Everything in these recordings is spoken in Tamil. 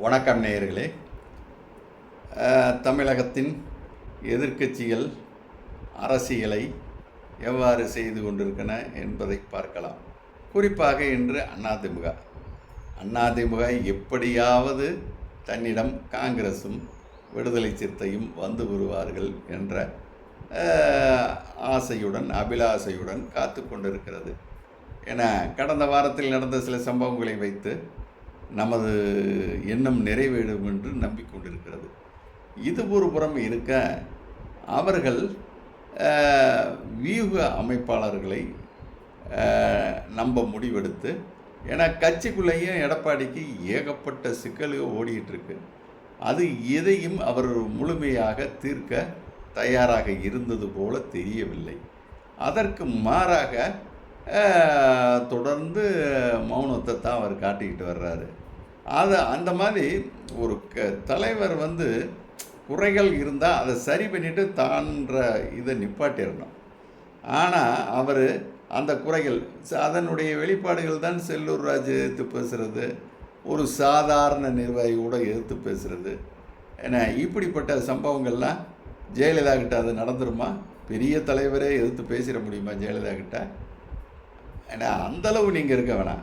வணக்கம் நேயர்களே. தமிழகத்தின் எதிர்க்கட்சிகள் அரசியலை எவ்வாறு செய்து கொண்டிருக்கின என்பதை பார்க்கலாம். குறிப்பாக இன்று அதிமுக. அதிமுக எப்படியாவது தன்னிடம் காங்கிரசும் விடுதலை சிறுத்தையும் வந்து வருவார்கள் என்ற ஆசையுடன் அபிலாசையுடன் காத்து கொண்டிருக்கிறது. என கடந்த வாரத்தில் நடந்த சில சம்பவங்களை வைத்து நமது எண்ணம் நிறைவேறும் என்று நம்பிக்கொண்டிருக்கிறது. இது ஒரு புறம் இருக்க அவர்கள் வியூக அமைப்பாளர்களை நம்ப முடிவெடுத்து ஏன்னா கட்சிக்குள்ளேயும் எடப்பாடிக்கு ஏகப்பட்ட சிக்கல்கள் ஓடிட்டுருக்கு அது எதையும் அவர் முழுமையாக தீர்க்க தயாராக இருந்தது போல தெரியவில்லை. அதற்கு மாறாக தொடர்ந்து மௌனத்தை தான் அவர் காட்டிக்கிட்டு வர்றாரு. அதை அந்த மாதிரி ஒரு க தலைவர் வந்து குறைகள் இருந்தால் அதை சரி பண்ணிவிட்டு தான்ற இதை நிப்பாட்டிடணும். ஆனால் அவர் அந்த குறைகள் அதனுடைய வெளிப்பாடுகள் தான் செல்லூர் ராஜ் எதிர்த்து பேசுகிறது ஒரு சாதாரண நிர்வாகி கூட எதிர்த்து பேசுகிறது ஏன்னா இப்படிப்பட்ட சம்பவங்கள்லாம் ஜெயலலிதா கிட்ட அது நடந்துருமா? பெரிய தலைவரே எதிர்த்து பேசிட முடியுமா ஜெயலலிதா கிட்ட? ஏன்னா அந்தளவு நீங்கள் இருக்க வேணாம்.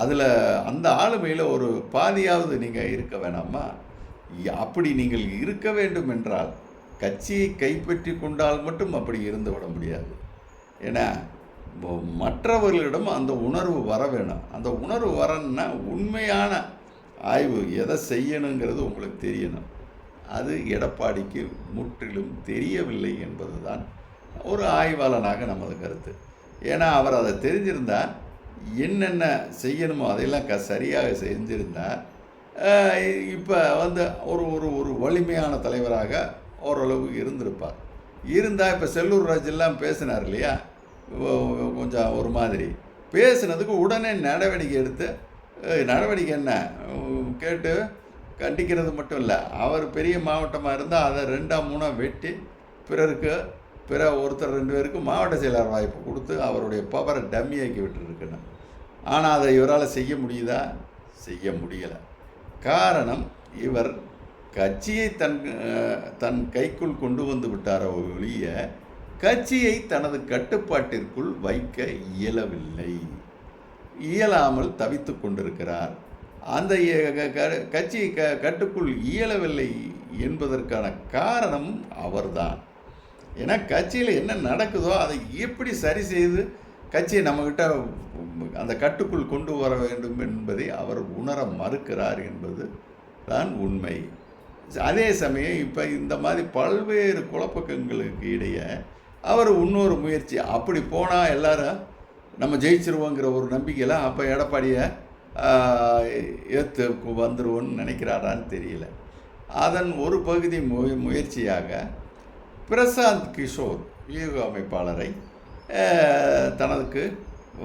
அதில் அந்த ஆளுமையில் ஒரு பாதியாவது நீங்கள் இருக்க வேணாமா? அப்படி நீங்கள் இருக்க வேண்டும் என்றால் கட்சியை கைப்பற்றி கொண்டால் மட்டும் அப்படி இருந்து விட முடியாது. ஏன்னா மற்றவர்களிடம் அந்த உணர்வு வர வேணும். அந்த உணர்வு வரணும்னா உண்மையான ஆய்வு எதை செய்யணுங்கிறது உங்களுக்கு தெரியணும். அது எடப்பாடிக்கு முற்றிலும் தெரியவில்லை என்பது தான் ஒரு ஆய்வாளனாக நமது கருத்து. ஏன்னா அவர் அதை தெரிஞ்சிருந்தால் என்னென்ன செய்யணுமோ அதையெல்லாம் க சரியாக செஞ்சுருந்தா இப்போ வந்து ஒரு ஒரு ஒரு வலிமையான தலைவராக ஓரளவு இருந்திருப்பார். இருந்தால் இப்போ செல்லூர் ராஜெல்லாம் பேசினார் இல்லையா? கொஞ்சம் ஒரு மாதிரி. பேசுனதுக்கு உடனே நடவடிக்கை எடுத்து நடவடிக்கை என்ன? கேட்டு கண்டிக்கிறது மட்டும் இல்லை. அவர் பெரிய மாவட்டமாக இருந்தால் அதை ரெண்டாக மூணாக வெட்டி பிறருக்கு பிற ஒருத்தர் ரெண்டு பேருக்கு மாவட்ட செயலாளர் வாய்ப்பு கொடுத்து அவருடைய பவரை டம்மியாக்கி விட்டுருக்கணும். ஆனால் அதை இவரால் செய்ய முடியுதா? செய்ய முடியலை. காரணம் இவர் கட்சியை தன் தன் கைக்குள் கொண்டு வந்து விட்டாரோ ஒழிய கட்சியை தனது கட்டுப்பாட்டிற்குள் வைக்க இயலவில்லை. இயலாமல் தவித்து கொண்டிருக்கிறார். அந்த க- க- கட்சி க கட்டுக்குள் இயலவில்லை என்பதற்கான காரணம் அவர்தான். ஏன்னா கட்சியில் என்ன நடக்குதோ அதை எப்படி சரி செய்து கட்சியை நம்மக்கிட்ட அந்த கட்டுக்குள் கொண்டு வர வேண்டும் என்பதை அவர் உணர மறுக்கிறார் என்பது தான் உண்மை. அதே சமயம் இப்போ இந்த மாதிரி பல்வேறு குழப்பங்களுக்கு இடையே அவர் இன்னொரு முயற்சி அப்படி போனால் எல்லாரும் நம்ம ஜெயிச்சிருவோங்கிற ஒரு நம்பிக்கையில் அப்போ எடப்பாடியை ஏற்று வந்துடுவோன்னு நினைக்கிறாரான்னு தெரியல. அதன் ஒரு பகுதி மு முயற்சியாக பிரசாந்த் கிஷோர் வியூக அமைப்பாளரை தனக்கு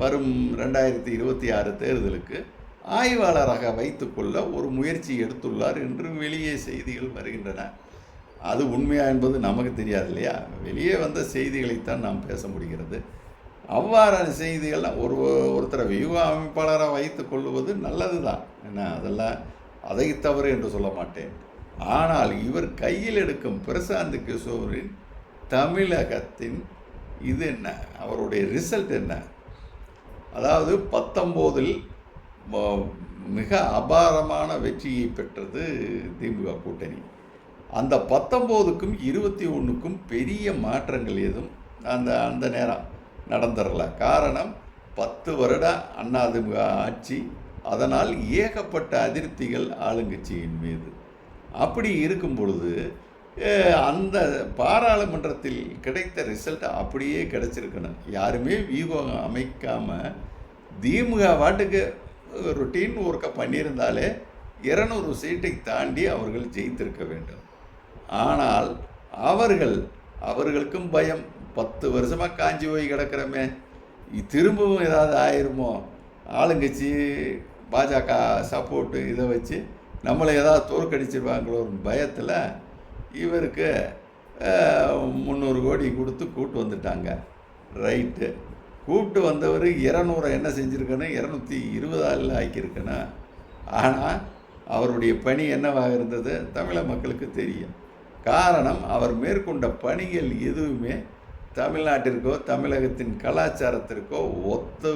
வரும் ரெண்டாயிரத்தி இருபத்தி ஆறு தேர்தலுக்கு ஆய்வாளராக வைத்துக்கொள்ள ஒரு முயற்சி எடுத்துள்ளார் என்று வெளியே செய்திகள் வருகின்றன. அது உண்மையா என்பது நமக்கு தெரியாது இல்லையா? வெளியே வந்த செய்திகளைத்தான் நாம் பேச முடிகிறது. அவ்வாறான செய்திகள்லாம் ஒரு ஒருத்தரை வியூக அமைப்பாளராக வைத்து கொள்வது நல்லது தான் என்ன அதெல்லாம் அதை தவறு என்று சொல்ல மாட்டேன். ஆனால் இவர் கையில் எடுக்கும் பிரசாந்த் கிஷோரின் தமிழகத்தின் இது என்ன? அவருடைய ரிசல்ட் என்ன? அதாவது பத்தொம்போதில் மிக அபாரமான வெற்றியை பெற்றது திமுக கூட்டணி. அந்த பத்தொம்போதுக்கும் இருபத்தி ஒன்றுக்கும் பெரிய மாற்றங்கள் எதுவும் அந்த அந்த நேரம் நடந்துடல காரணம் பத்து வருட அதிமுக ஆட்சி அதனால் ஏகப்பட்ட அதிருப்திகள் ஆளுங்கட்சியின் மீது. அப்படி இருக்கும் பொழுது அந்த பாராளுமன்றத்தில் கிடைத்த ரிசல்ட் அப்படியே கிடைச்சிருக்கணும். யாருமே வியூகம் அமைக்காமல் திமுக வாட்டுக்கு ரொட்டீன் ஒர்க்கை பண்ணியிருந்தாலே இருநூறு சீட்டை தாண்டி அவர்கள் ஜெயித்திருக்க வேண்டும். ஆனால் அவர்கள் அவர்களுக்கும் பயம். பத்து வருஷமாக காஞ்சி போய் கிடக்கிறோமே. திரும்பவும் ஏதாவது ஆயிருமோ? ஆளுங்கட்சி பாஜக சப்போர்ட்டு இதை வச்சு நம்மளை ஏதாவது தோற்கடிச்சிருவாங்களோ பயத்தில் இவருக்கு முந்நூறு கோடி கொடுத்து கூப்பிட்டு வந்துட்டாங்க. ரைட்டு. கூப்பிட்டு வந்தவர் இரநூறை என்ன செஞ்சுருக்கணும் இரநூத்தி இருபதாளில் ஆக்கியிருக்கணும் ஆனால் அவருடைய பணி என்னவாக இருந்தது? தமிழக மக்களுக்கு தெரியும். காரணம் அவர் மேற்கொண்ட பணிகள் எதுவுமே தமிழ்நாட்டிற்கோ தமிழகத்தின் கலாச்சாரத்திற்கோ ஒத்து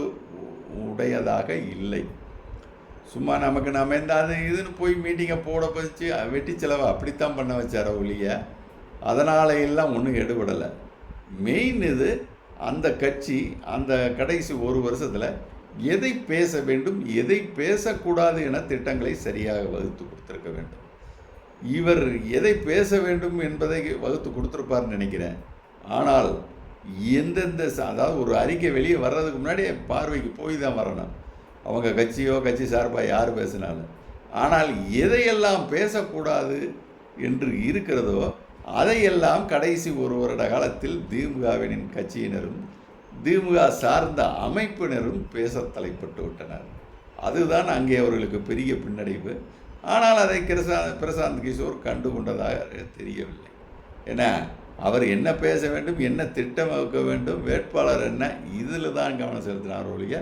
உடையதாக இல்லை. சும்மா நமக்கு நம்ம இந்த அது இதுன்னு போய் மீட்டிங்கை போட வச்சு வெட்டி செலவை அப்படித்தான் பண்ண வச்சார ஒழிய அதனால எல்லாம் ஒன்றும் எடுபடலை. மெயின் இது அந்த கட்சி அந்த கடைசி ஒரு வருஷத்தில் எதை பேச வேண்டும் எதை பேசக்கூடாது என திட்டங்களை சரியாக வகுத்து கொடுத்துருக்க வேண்டும். இவர் எதை பேச வேண்டும் என்பதை வகுத்து கொடுத்துருப்பார்னு நினைக்கிறேன். ஆனால் எந்தெந்த அதாவது ஒரு அறிக்கை வெளியே வர்றதுக்கு முன்னாடி பார்வைக்கு போய் தான் வரணும். அவங்க கட்சியோ கட்சி சார்பாக யார் பேசினாலும். ஆனால் எதையெல்லாம் பேசக்கூடாது என்று இருக்கிறதோ அதையெல்லாம் கடைசி ஒரு வருட காலத்தில் திமுகவினின் கட்சியினரும் திமுக சார்ந்த அமைப்பினரும் பேச தலைப்பட்டு விட்டனர். அதுதான் அங்கே அவர்களுக்கு பெரிய பின்னடைவு. ஆனால் அதை பிரசா பிரசாந்த் கிஷோர் கண்டு கொண்டதாக தெரியவில்லை. ஏன்னா அவர் என்ன பேச வேண்டும் என்ன திட்டம் வகுக்க வேண்டும் வேட்பாளர் என்ன இதில் தான் கவனம் செலுத்தினார் ஒழிய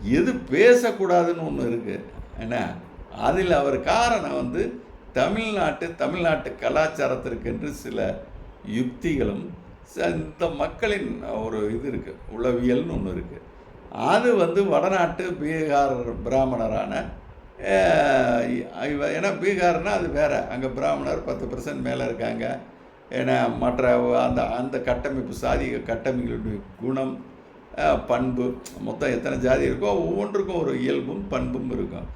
எது பேசக்கூடாதுன்னு ஒன்று இருக்குது என்ன? அதில் அவர் காரணம் வந்து தமிழ்நாட்டு தமிழ்நாட்டு கலாச்சாரத்திற்கென்று சில யுக்திகளும் ச- இந்த மக்களின் ஒரு இது இருக்குது உளவியல்னு ஒன்று இருக்குது அது வந்து வடநாட்டு பீகார் பிராமணரான இவ- ஏன்னா பீகார்னால் அது வேறு. அங்கே பிராமணர் பத்து பர்சன்ட் மேலே இருக்காங்க. ஏன்னா மற்ற அந்த அந்த கட்டமைப்பு சாதிக கட்டமைப்புடைய குணம் பண்பு. மொத்தம் எத்தனை ஜாதி இருக்கோ ஒவ்வொன்றுக்கும் ஒரு இயல்பும் பண்பும் இருக்கும்.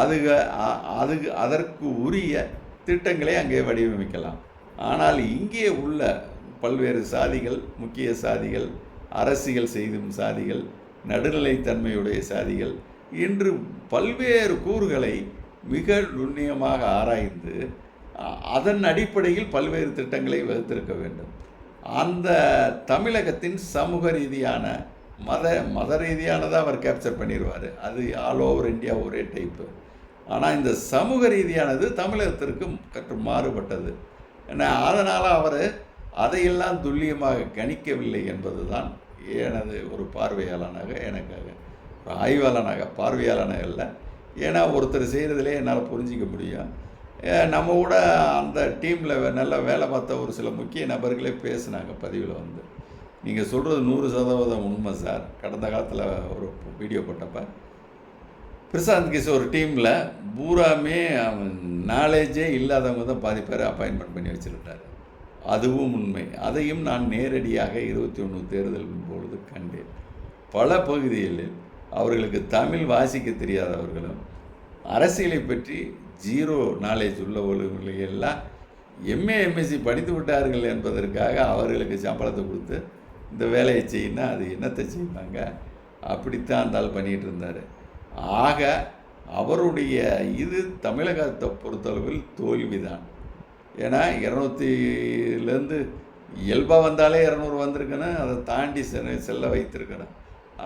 அதுக அதுக்கு அதற்கு உரிய திட்டங்களை அங்கே வடிவமைக்கலாம். ஆனால் இங்கே உள்ள பல்வேறு சாதிகள் முக்கிய சாதிகள் அரசியல் செய்தும் சாதிகள் நடுநிலைத்தன்மையுடைய சாதிகள் இன்று பல்வேறு கூறுகளை மிக நுண்ணியமாக ஆராய்ந்து அதன் அடிப்படையில் பல்வேறு திட்டங்களை வகுத்திருக்க வேண்டும். அந்த தமிழகத்தின் சமூக ரீதியான மத மத ரீதியானதை அவர் கேப்சர் பண்ணிடுவார் அது ஆல் ஓவர் இந்தியா ஒரே டைப்பு ஆனால் இந்த சமூக ரீதியானது தமிழகத்திற்கு கற்று மாறுபட்டது. ஏன்னா அதனால் அவர் அதையெல்லாம் துல்லியமாக கணிக்கவில்லை என்பது தான் எனது ஒரு பார்வையாளனாக எனக்காக. ஒரு ஆய்வாளனாக பார்வையாளனாக இல்லை ஏன்னா ஒருத்தர் செய்கிறதுலே என்னால் புரிஞ்சிக்க முடியும். நம்ம கூட அந்த டீமில் நல்லா வேலை பார்த்த ஒரு சில முக்கிய நபர்களே பேசுனாங்க பதிவில் வந்து. நீங்கள் சொல்கிறது நூறு சதவீதம் உண்மை சார். கடந்த காலத்தில் ஒரு வீடியோ போட்டப்ப பிரசாந்த் கிஷோர் டீமில் பூராமே நாலேஜே இல்லாதவங்க தான் பாதி பேர் அப்பாயின்மெண்ட் பண்ணி வச்சுருக்காரு. அதுவும் உண்மை. அதையும் நான் நேரடியாக இருபத்தி ஒன்று தேர்தலின் பொழுது கண்டேன். பல பகுதிகளில் அவர்களுக்கு தமிழ் வாசிக்க தெரியாதவர்களும் அரசியலை பற்றி ஜீரோ நாலேஜ் உள்ளவர்களையெல்லாம் எம்ஏ எம்எஸ்சி படித்து விட்டார்கள் என்பதற்காக அவர்களுக்கு சம்பளத்தை கொடுத்து இந்த வேலையை செய்யினா அது என்னத்தை செய்வாங்க அப்படித்தான் அந்த ஆள் பண்ணிகிட்டு இருந்தார் ஆக அவருடைய இது தமிழகத்தை பொறுத்தளவில் தோல்விதான். ஏன்னா இரநூத்திலேருந்து இயல்பாக வந்தாலே இரநூறு வந்திருக்கணும் அதை தாண்டி செல்ல செல்ல வைத்திருக்கணும்.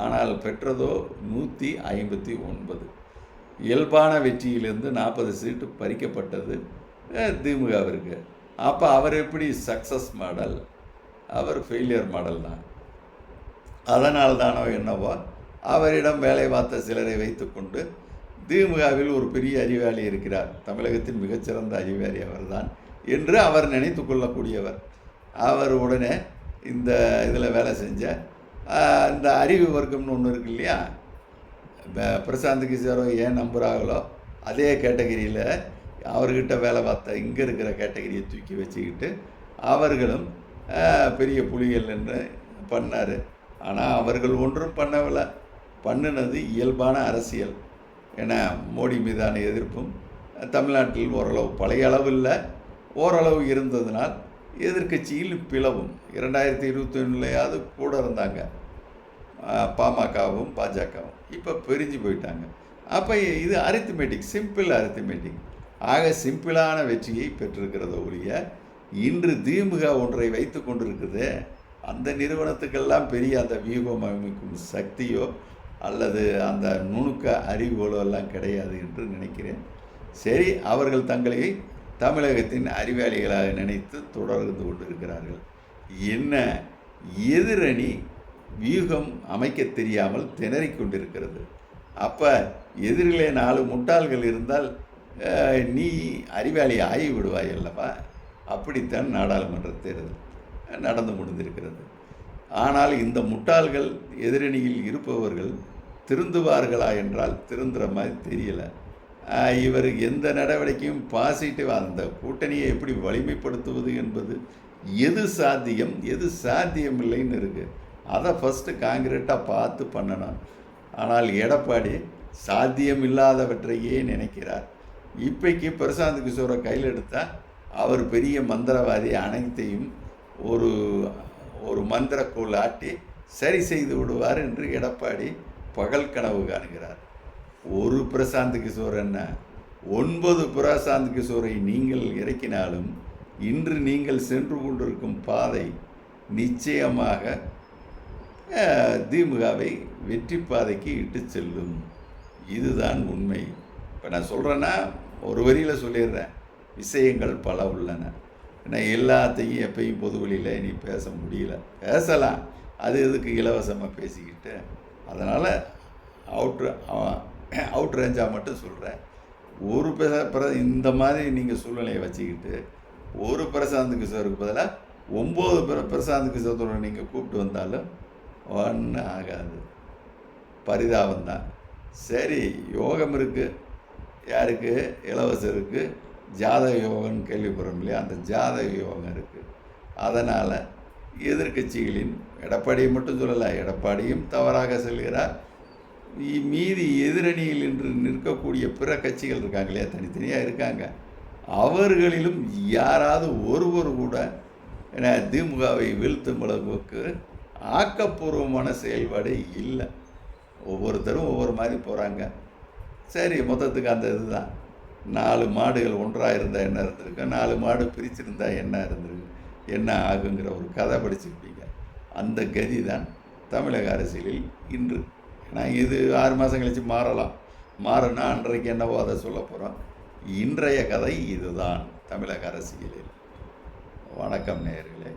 ஆனால் பெற்றதோ நூற்றி ஐம்பத்தி ஒன்பது இயல்பான வெற்றியிலிருந்து நாற்பது சீட்டு பறிக்கப்பட்டது திமுகவிற்கு. அப்போ அவர் எப்படி சக்ஸஸ் மாடல்? அவர் ஃபெயிலியர் மாடல் தான். அதனால் தானோ என்னவோ அவரிடம் வேலை பார்த்த சிலரை வைத்துக்கொண்டு திமுகவில் ஒரு பெரிய அறிவாளி இருக்கிறார். தமிழகத்தின் மிகச்சிறந்த அறிவாளி அவர்தான் என்று அவர் நினைத்து கொள்ளக்கூடியவர். அவர் உடனே இந்த இதில் வேலை செஞ்ச இந்த அறிவு வர்க்கம்னு ஒன்று இருக்கு இல்லையா? ப- பிரசாந்த் கிஷோரோ ஏன் நம்புகிறாங்களோ அதே கேட்டகரியில் அவர்கிட்ட வேலை பார்த்த இங்கே இருக்கிற கேட்டகரியை தூக்கி வச்சுக்கிட்டு அவர்களும் பெரிய புலிகள் என்று பண்ணார். ஆனால் அவர்கள் ஒன்றும் பண்ணவில்லை. பண்ணினது இயல்பான அரசியல். ஏன்னா மோடி மீதான எதிர்ப்பும் தமிழ்நாட்டில் ஓரளவு பழைய அளவு இல்லை. ஓரளவு இருந்ததினால் எதிர்க்கட்சியில் பிளவும். இரண்டாயிரத்தி இருபத்தி ஒன்றுலையாவது கூட இருந்தாங்க. பாமகவும் பாஜகவும். இப்போ பிரிஞ்சு போயிட்டாங்க. அப்போ இது அரித்மெட்டிக் சிம்பிள் அரித்மெட்டிக் ஆக சிம்பிளான வெற்றியை பெற்றிருக்கிறத ஒழிய இன்று திமுக ஒன்றை வைத்து கொண்டிருக்குது. அந்த நிறுவனத்துக்கெல்லாம் பெரிய அந்த வியூகம் அமைக்கும் சக்தியோ அல்லது அந்த நுணுக்க அறிவுகளோ எல்லாம் கிடையாது என்று நினைக்கிறேன். சரி அவர்கள் தங்களை தமிழகத்தின் அறிவாளிகளாக நினைத்து தொடர்ந்து கொண்டிருக்கிறார்கள். என்ன எதிரணி வியூகம் அமைக்க தெரியாமல் திணறிக் கொண்டிருக்கிறது. அப்போ எதிரிலே நாலு முட்டாள்கள் இருந்தால் நீ அறிவாளி ஆகிவிடுவாய் அல்லவா? அப்படித்தான் நாடாளுமன்ற தேர்தல் நடந்து முடிந்திருக்கிறது. ஆனால் இந்த முட்டாள்கள் எதிரணியில் இருப்பவர்கள் திருந்துவார்களா என்றால் திருந்துற மாதிரி தெரியலை. இவர் எந்த நடவடிக்கையும் பாசிட்டிவ் அந்த கூட்டணியை எப்படி வலிமைப்படுத்துவது என்பது எது சாத்தியம் எது சாத்தியமில்லைன்னு இருக்குது அதை ஃபஸ்ட்டு காங்கிரீட்டாக பார்த்து பண்ணணும். ஆனால் எடப்பாடி சாத்தியம் இல்லாதவற்றையே நினைக்கிறார். இப்பைக்கு பிரசாந்த் கிஷோரை கையில் எடுத்தால் அவர் பெரிய மந்திரவாதி அனைத்தையும் ஒரு ஒரு மந்திரக்கோள் ஆட்டி சரி செய்து விடுவார் என்று எடப்பாடி பகல் கனவு காணுகிறார். ஒரு பிரசாந்த் கிஷோர் என்ன? ஒன்பது பிரசாந்த் கிஷோரை நீங்கள் இறக்கினாலும் இன்று நீங்கள் சென்று கொண்டிருக்கும் பாதை நிச்சயமாக திமுகவை வெற்றி பாதைக்கு இட்டு செல்லும். இதுதான் உண்மை. இப்போ நான் சொல்கிறேன்னா ஒரு வரியில் சொல்லிடுறேன். விஷயங்கள் பல உள்ளன. ஏன்னா எல்லாத்தையும் எப்பயும் பொது வழியில் நீ பேச முடியல. பேசலாம். அது இதுக்கு இலவசமாக பேசிக்கிட்டு? அதனால் அவுட்ரு அவுட் ரேஞ்சாக மட்டும் சொல்கிறேன் ஒரு பிரச பிர இந்த மாதிரி நீங்கள் சூழ்நிலையை வச்சுக்கிட்டு ஒரு பிரசாந்த் கிஷோருக்கு பதிலாக ஒம்பது பிர பிரசாந்த் கிஷோரோட நீங்கள் கூப்பிட்டு வந்தாலும் ஒன்றும் ஆகாது. பரிதாபம் தான் சரி யோகம் இருக்குது யாருக்கு? இலவசம் இருக்குது ஜாதக யோகம்னு கேள்விப்படுறோம் இல்லையா? அந்த ஜாதக யோகம் இருக்குது அதனால் எதிர்க்கட்சிகளின் எடப்பாடியை மட்டும் சொல்லலை எடப்பாடியும் தவறாக செல்கிறார். மீதி எதிரணியில் இன்று நிற்கக்கூடிய பிற கட்சிகள் இருக்காங்க இல்லையா? தனித்தனியாக இருக்காங்க. அவர்களிலும் யாராவது ஒருவர் கூட ஏன்னா திமுகவை வீழ்த்தும் அளவுக்கு ஆக்கப்பூர்வமான செயல்பாடு இல்லை. ஒவ்வொருத்தரும் ஒவ்வொரு மாதிரி போகிறாங்க சரி மொத்தத்துக்கு அந்த இதுதான். நாலு மாடுகள் ஒன்றாக இருந்தால் என்ன இருந்திருக்கு? நாலு மாடு பிரிச்சிருந்தா என்ன இருந்திருக்கு? என்ன ஆகுங்கிற ஒரு கதை படிச்சிருப்பீங்க. அந்த கதி தான் தமிழக அரசியலில் இன்று. ஏன்னா இது ஆறு மாதம் கழித்து மாறலாம். மாறினா அன்றைக்கு என்னவோ அதை சொல்ல போகிறோம் இன்றைய கதை இதுதான் தமிழக அரசியலில். வணக்கம் நேயர்களே.